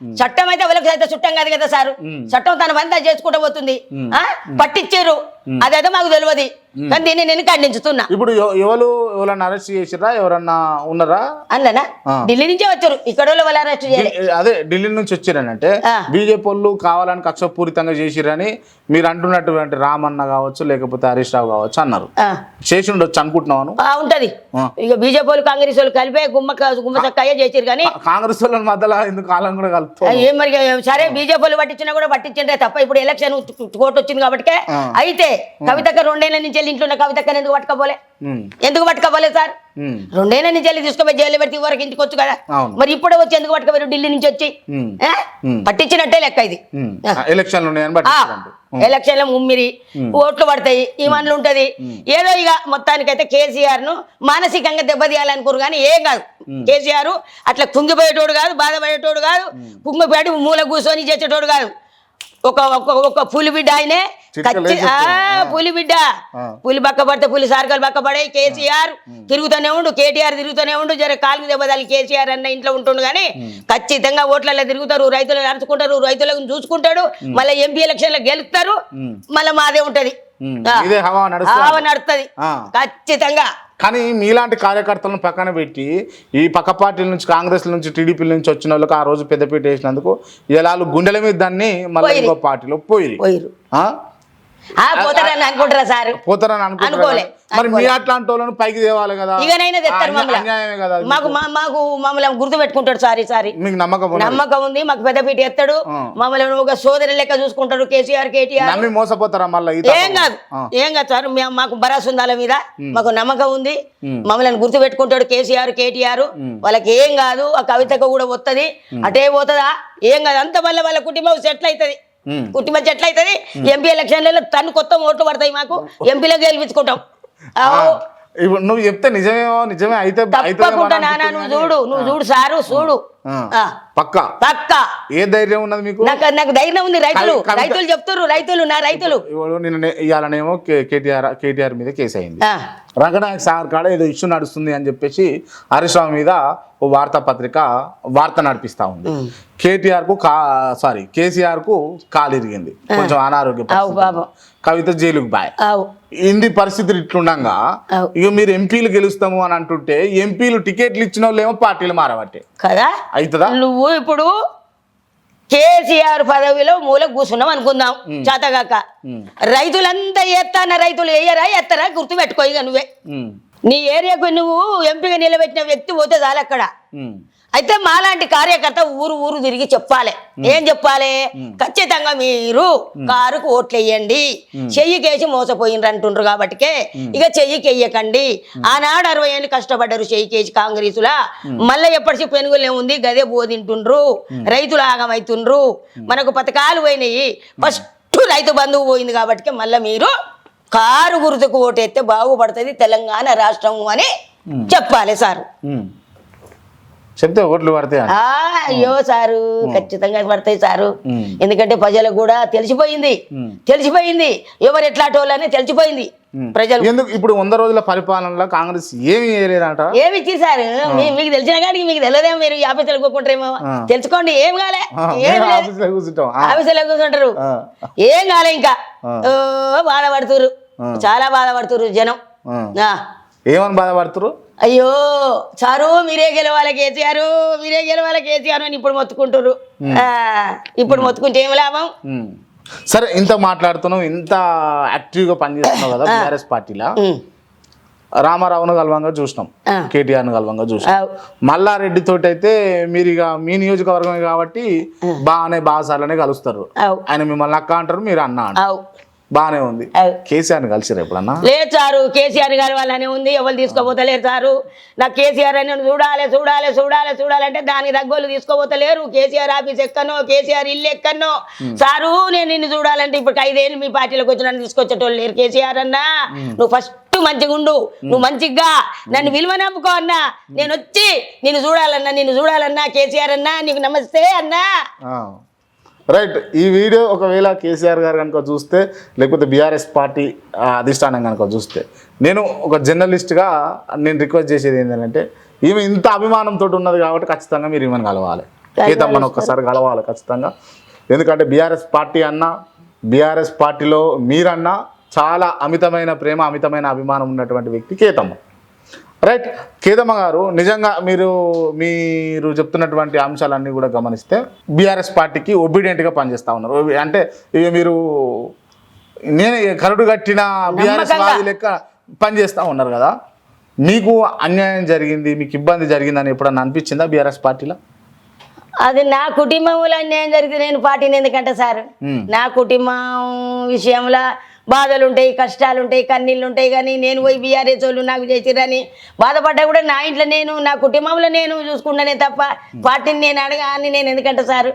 చట్టం అయితే వాళ్ళకి అయితే చుట్టం కాదు కదా సారు? చట్టం తన పని తను చేసుకుంటూ పోతుంది. ఆ? పట్టించారు. అదైతే మాకు తెలియదు కానీ దీన్ని నేను ఖండించుతున్నా. ఇప్పుడు ఎవ- ఎవరు ఎవరన్నా అరెస్ట్ చేసిరా ఎవరన్నా ఉన్నారా? అందులోనా. ఢిల్లీ నుంచే వచ్చారు. ఇక్కడ వాళ్ళు అరెస్ట్ చేయలే. అదే ఢిల్లీ నుంచి వచ్చిరనంటే. బీజేపీ వాళ్ళు కావాలని కక్షపూరితంగా చేసిరని మీరు అంటున్నటువంటి రామన్న కావచ్చు లేకపోతే హరీష్ రావు కావచ్చు అన్నారు. చేసి ఉండొచ్చు అనుకుంటున్నాను ఆ, ఉంటది. ఇక బీజేపీ వాళ్ళు కాంగ్రెస్ వాళ్ళు కలిపే గుమ్మ గుమ్మ చక్కయ్య చేసారు కానీ కాంగ్రెస్ వాళ్ళ మధ్యలో ఎందుకు కాలం కూడా కలుపుతారు ఏం మరి సరే బీజేపీ వాళ్ళు పట్టించినా కూడా పట్టించండి తప్ప ఇప్పుడు ఎలక్షన్ కోర్టు వచ్చింది కాబట్టి. అయితే కవితక్క రెండేళ్ళ నుంచి వెళ్ళి ఇంట్లో ఉన్న కవితక్క ఎందుకు పట్టుకోపోలే ఎందుకు పట్టుకోపోలే సార్? రెండేళ్ళ నుంచి వెళ్ళి తీసుకుపోయి జైలు పెడితే వరకు ఇంటికి వచ్చు కదా. మరి ఇప్పుడే వచ్చి ఎందుకు పట్టుకోపోయారు ఢిల్లీ నుంచి వచ్చి. పట్టించినట్టే లెక్క ఇది. ఎలక్షన్లు ఎలక్షన్లో ముమ్మిరి ఓట్లు పడతాయి ఈ మనలు ఉంటది. ఏదో ఇక మొత్తానికైతే కేసీఆర్ను మానసికంగా దెబ్బతీయాలనుకోరు కానీ ఏం కాదు. కేసీఆర్ అట్లా కుంగిపోయేటోడు కాదు బాధపడేటోడు కాదు కుంగిపోయాడు మూల కూర్చొని చేసేటోడు కాదు. ఒక ఒక ఒక పులి బిడ్డ ఆయనే పులి బిడ్డ. పులి పక్క పడితే పులి సార్కలు పక్క పడే కేసీఆర్. తిరుగుతూనే ఉండు కేటీఆర్ తిరుగుతూనే ఉండు. జర కాలుకి దెబ్బతాలి కేసీఆర్ అన్న ఇంట్లో ఉంటుండు కానీ ఖచ్చితంగా ఓట్లలో తిరుగుతారు రైతులు నడుచుకుంటారు రైతులను చూసుకుంటాడు. మళ్ళీ ఎంపీ ఎలక్షన్లో గెలుస్తారు మళ్ళీ మాదే ఉంటది. నడుస్తుంది. ఖచ్చితంగా. కానీ మీలాంటి కార్యకర్తలను పక్కన పెట్టి ఈ పక్క పార్టీల నుంచి కాంగ్రెస్ నుంచి టీడీపీ నుంచి వచ్చిన వాళ్ళకి ఆ రోజు పెద్దపీట వేసినందుకు ఇలా గుండెల మీద దాన్ని మళ్ళీ. ఇంకో పార్టీలో పోయి పోతారని అనుకుంటారా సార్. పోతారని అనుకోలే. మరి మీ అట్లాంటి వాళ్ళని పైకి తేవాలి కదా? ఇకనైనా తెస్తారు మమ్మల్ని. మాకు మాకు? మమ్మల్ని గుర్తు పెట్టుకుంటాడు సారీ సారీ. మీకు నమ్మకం ఉంది మాకు పెద్దపీట ఎత్తాడు. మమ్మల్ని ఒక సోదరి లెక్క చూసుకుంటాడు కేసీఆర్ కేటీఆర్. నమ్మి మోసపోతారా మళ్ళీ ఏం కాదు. ఏం కాదు సార్ మాకు భరోసా ఉందాల మీద. మాకు నమ్మకం ఉంది. మమ్మల్ని గుర్తు పెట్టుకుంటాడు కేసీఆర్ కేటీఆర్. వాళ్ళకి ఏం కాదు ఆ కవితకు కూడా వస్తుంది అటే పోతుందా? ఏం కాదు అంత వల్ల వాళ్ళ కుటుంబం సెటిల్ అవుతుంది. కుటుంబం సెటిల్ అవుతుంది ఎంపీ ఎలక్షన్లలో తను కొత్త ఓట్లు పడతాయి మాకు. ఎంపీలో గెలిపించుకుంటాం. ఇప్పుడు నువ్వు చెప్తే నిజమేమో నిజమే అయితే తప్పకుండా అనిపిస్తుంది నువ్వు చూడు నువ్వు చూడు సారు చూడు. పక్క? పక్క. ఏ ధైర్యం ఉన్నది మీకు? నాకు నాకు ధైర్యం ఉంది రైతులు. రైతులు చెప్తున్నారు రైతులు నా రైతులు. నిన్న ఇవాళనేమో కేటీఆర్ కేటీఆర్ మీద కేసు అయింది. రంగనాయక సాగర్ కాడ ఏదో ఇష్యూ నడుస్తుంది అని చెప్పేసి రావు మీద ఓ వార్తాపత్రిక వార్త నడిపిస్తా ఉంది. కేటీఆర్కు కా సారీ కేసీఆర్కు కాలు ఇరిగింది. కొంచెం అనారోగ్య కవిత జైలుకు బాయ్. ఇంది పరిస్థితులు ఇట్లుండగా. ఇక మీరు ఎంపీలు గెలుస్తాము అని అంటుంటే ఎంపీలు టికెట్లు ఇచ్చిన వాళ్ళు ఏమో పార్టీలు మారబట్టే. కదా? అవుతుందా నువ్వు ఇప్పుడు కేసీఆర్ పదవిలో మూల కూర్చున్నాం అనుకుందాం. చేతగాక. రైతులంతా ఎత్తాన? రైతులు వేయరా ఎత్తరా? గుర్తు పెట్టుకో ఇక నువ్వే. నీ ఏరియాకు నువ్వు ఎంపీగా నిలబెట్టిన వ్యక్తి పోతే చాలు అక్కడ. అయితే మాలాంటి కార్యకర్త ఊరు ఊరు తిరిగి చెప్పాలి. ఏం చెప్పాలి? ఖచ్చితంగా మీరు కారుకు ఓట్లు వేయండి చెయ్యికేసి మోసపోయిండ్రు అంటుండ్రు కాబట్టికే ఇక చెయ్యికి వెయ్యకండి ఆనాడు అరవై ఏళ్ళు కష్టపడ్డారు చెయ్యికేసి కాంగ్రెసులా. మళ్ళీ ఎప్పటికీ పెనుగులే ఉంది గదే బోధింటుండ్రు రైతులు ఆగమైతుండ్రు. మనకు పథకాలు పోయినాయి. ఫస్ట్ రైతు బంధువు పోయింది కాబట్టి మళ్ళీ మీరు కారు గుర్తుకు ఓటేస్తే బాగుపడుతుంది తెలంగాణ రాష్ట్రం అని చెప్పాలి సారు. చెప్తే ఓట్లు పడతాయి అయ్యో సారు ఖచ్చితంగా పడతాయి సారు. ఎందుకంటే ప్రజలకు కూడా తెలిసిపోయింది. తెలిసిపోయింది. ఎవరు ఎట్లాంటి వాళ్ళని తెలిసిపోయింది. ప్రజలు. ఎందుకు ఇప్పుడు వంద రోజుల పరిపాలనలో కాంగ్రెస్ ఏమి చేయలేదంట? ఏమి ఇచ్చేసారు మీకు తెలిసిన కాడికి మీకు తెలియదేమో మీరు ఆఫీసులో కూకుంటారేమో ఆ. తెలుసుకోండి ఏం కాలే. ఆఫీసులో కూర్చుంటాం. ఆఫీసులో కూర్చుంటారు. ఏం కాలే ఇంకా. బాధపడుతురు చాలా బాధపడుతురు జనం. ఏమని బాధపడుతురు అయ్యో సారు మీరే గెలవాలి కేసీఆర్ మీరే గెలవాలి కేసీఆర్ అని ఇప్పుడు మొత్తుకుంటారు ఇప్పుడు మొత్తుకుంటే ఏం లాభం. సరే ఇంత మాట్లాడుతున్నావు ఇంత యాక్టివ్గా పనిచేస్తున్నావు కదా బీఆర్ఎస్ పార్టీలో. రామారావును గల్వంగా చూసినాం. కేటీఆర్ను గల్వంగా చూసినాం. మల్లారెడ్డి తోటి అయితే మీరు ఇక మీ నియోజకవర్గమే కాబట్టి బాగానే బాసాలనే కలుస్తారు. ఆయన మిమ్మల్ని అక్క అంటారు మీరు అన్న అంటారు. బాగానే ఉంది. అవు కేసీఆర్ని కలిసిరు ఎప్పుడన్నా? లేదు సారు కేసీఆర్ గారి వాళ్ళనే ఉంది. ఎవరు తీసుకోపోతలేరు సారు. నాకు కేసీఆర్ అని చూడాలి చూడాలి చూడాలి చూడాలంటే దానికి తగ్గోళ్ళు తీసుకోపోతలేరు కేసీఆర్ ఆఫీస్ ఎక్కనో కేసీఆర్ ఇల్లు ఎక్కనో. సారు నేను నిన్ను చూడాలంటే ఇప్పుడు ఐదేళ్ళు మీ పార్టీలోకి వచ్చి నన్ను తీసుకొచ్చేటోళ్ళు లేరు. కేసీఆర్ అన్నా నువ్వు ఫస్ట్ మంచిగా ఉండు. నువ్వు మంచిగా నన్ను విలువ నమ్ముకో అన్నా. నేను వచ్చి నిన్ను చూడాలన్నా నిన్ను చూడాలన్నా కేసీఆర్ అన్నా నీకు నమస్తే అన్నా. రైట్ ఈ వీడియో ఒకవేళ కేసీఆర్ గారు కనుక చూస్తే లేకపోతే బీఆర్ఎస్ పార్టీ అధిష్టానం కనుక చూస్తే నేను ఒక జర్నలిస్ట్గా నేను రిక్వెస్ట్ చేసేది ఏంటంటే ఈమె ఇంత అభిమానంతో ఉన్నది కాబట్టి ఖచ్చితంగా మీరు ఈమెను కలవాలి. కేతమ్మను ఒక్కసారి కలవాలి ఖచ్చితంగా. ఎందుకంటే బీఆర్ఎస్ పార్టీ అన్న బీఆర్ఎస్ పార్టీలో మీరన్నా చాలా అమితమైన ప్రేమ అమితమైన అభిమానం ఉన్నటువంటి వ్యక్తి కేతమ్మ. రైట్ కేదమ్మ గారు నిజంగా మీరు మీరు చెప్తున్నటువంటి అంశాలన్నీ కూడా గమనిస్తే బీఆర్ఎస్ పార్టీకి ఒబీడియంట్గా పనిచేస్తూ ఉన్నారు. అంటే ఇక మీరు నేను కరుడు కట్టిన బీఆర్ఎస్. వాది లెక్క పనిచేస్తూ ఉన్నారు కదా. మీకు అన్యాయం జరిగింది మీకు ఇబ్బంది జరిగిందని ఎప్పుడన్నా అనిపించిందా బీఆర్ఎస్ పార్టీలో? అది నా కుటుంబంలో అన్యాయం జరిగితే నేను పార్టీని ఎందుకంటే సార్? మ్మ్. నా కుటుంబం విషయంలో బాధలు ఉంటాయి కష్టాలు ఉంటాయి కన్నీళ్ళు ఉంటాయి కానీ నేను పోయి బీఆర్ఎస్ వాళ్ళు నాకు చేసిరని బాధపడ్డా కూడా నా ఇంట్లో నేను నా కుటుంబంలో నేను చూసుకుంటానే తప్ప పార్టీని నేను అడగా అని నేను ఎందుకంటే సారు?